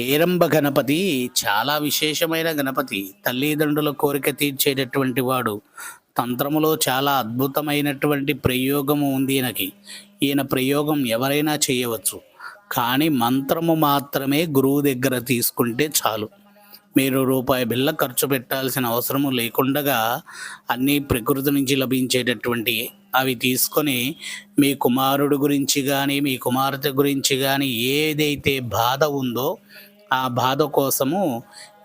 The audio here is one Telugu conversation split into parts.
ఏరంబ గణపతి చాలా విశేషమైన గణపతి. తల్లిదండ్రుల కోరిక తీర్చేటటువంటి వాడు. తంత్రములో చాలా అద్భుతమైనటువంటి ప్రయోగము ఉంది ఈయనకి. ఈయన ప్రయోగం ఎవరైనా చేయవచ్చు. కానీ మంత్రము మాత్రమే గురువు దగ్గర తీసుకుంటే చాలు. మీరు రూపాయి బిళ్ళ ఖర్చు పెట్టాల్సిన అవసరము లేకుండగా అన్నీ ప్రకృతి నుంచి లభించేటటువంటి అవి తీసుకొని మీ కుమారుడు గురించి కానీ మీ కుమార్తె గురించి కానీ ఏదైతే బాధ ఉందో ఆ బాధ కోసము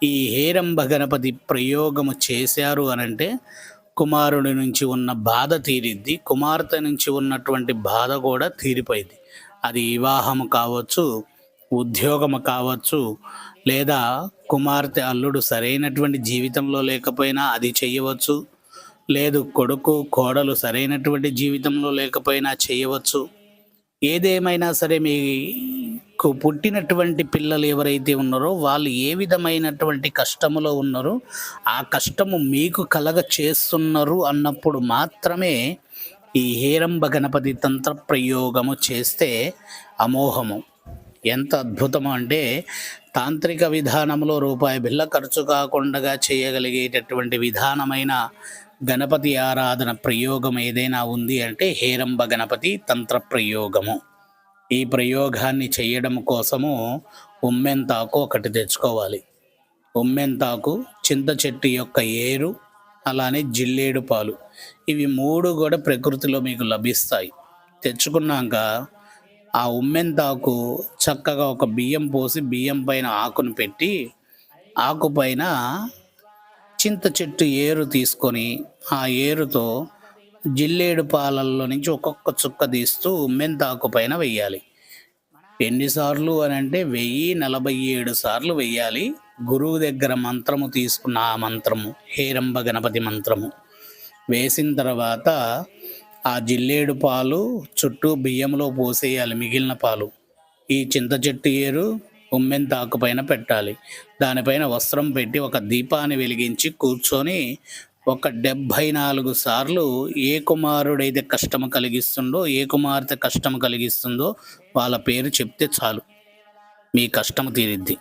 ఈ హేరంబ గణపతి ప్రయోగము చేశారు అనంటే కుమారుడి నుంచి ఉన్న బాధ తీరిద్ది. కుమార్తె నుంచి ఉన్నటువంటి బాధ కూడా తీరిపోయింది అది వివాహము కావచ్చు ఉద్యోగము కావచ్చు లేదా కుమార్తె అల్లుడు సరైనటువంటి జీవితంలో లేకపోయినా అది చేయవచ్చు. లేదు కొడుకు కోడలు సరైనటువంటి జీవితంలో లేకపోయినా చేయవచ్చు. ఏదేమైనా సరే మీకు పుట్టినటువంటి పిల్లలు ఎవరైతే ఉన్నారో వాళ్ళు ఏ విధమైనటువంటి కష్టములో ఉన్నారో ఆ కష్టము మీకు కలగ చేస్తున్నారు అన్నప్పుడు మాత్రమే ఈ హేరంబ గణపతి తంత్ర ప్రయోగము చేస్తే అమోహము ఎంత అద్భుతము అంటే తాంత్రిక విధానంలో రూపాయి బిల్ల ఖర్చు కాకుండా చేయగలిగేటటువంటి విధానమైన గణపతి ఆరాధన ప్రయోగం ఏదైనా ఉంది అంటే హేరంబ గణపతి తంత్ర ప్రయోగము. ఈ ప్రయోగాన్ని చేయడం కోసము ఉమ్మెంతాకు ఒకటి తెచ్చుకోవాలి. ఉమ్మెంతాకు చింత చెట్టు యొక్క ఏరు అలానే జిల్లేడు పాలు. ఇవి మూడు కూడా ప్రకృతిలో మీకు లభిస్తాయి. తెచ్చుకున్నాక ఆ ఉమ్మెంతాకు చక్కగా ఒక బియ్యం పోసి బియ్యం పైన ఆకును పెట్టి ఆకు పైన చింత చెట్టు ఏరు తీసుకొని ఆ ఏరుతో జిల్లేడు పాలల్లో నుంచి ఒక్కొక్క చుక్క తీస్తూ ఉమ్మెంతాకు పైన వెయ్యాలి. ఎన్నిసార్లు అని అంటే వెయ్యి నలభై ఏడు సార్లు వెయ్యాలి. గురువు దగ్గర మంత్రము తీసుకున్న ఆ మంత్రము హేరంబ గణపతి మంత్రము. వేసిన తర్వాత ఆ జిల్లేడు పాలు చుట్టూ బియ్యంలో పోసేయాలి మిగిలిన పాలు. ఈ చింత చెట్టు ఏరు ఉమ్మెంతాకు పైన పెట్టాలి. దానిపైన వస్త్రం పెట్టి ఒక దీపాన్ని వెలిగించి కూర్చొని ఒక డెబ్భై నాలుగు సార్లు ఏ కుమారుడైతే కష్టం కలిగిస్తుందో ఏ కుమార్తె కష్టం కలిగిస్తుందో వాళ్ళ పేరు చెప్తే చాలు. మీ కష్టం తీరిద్ది.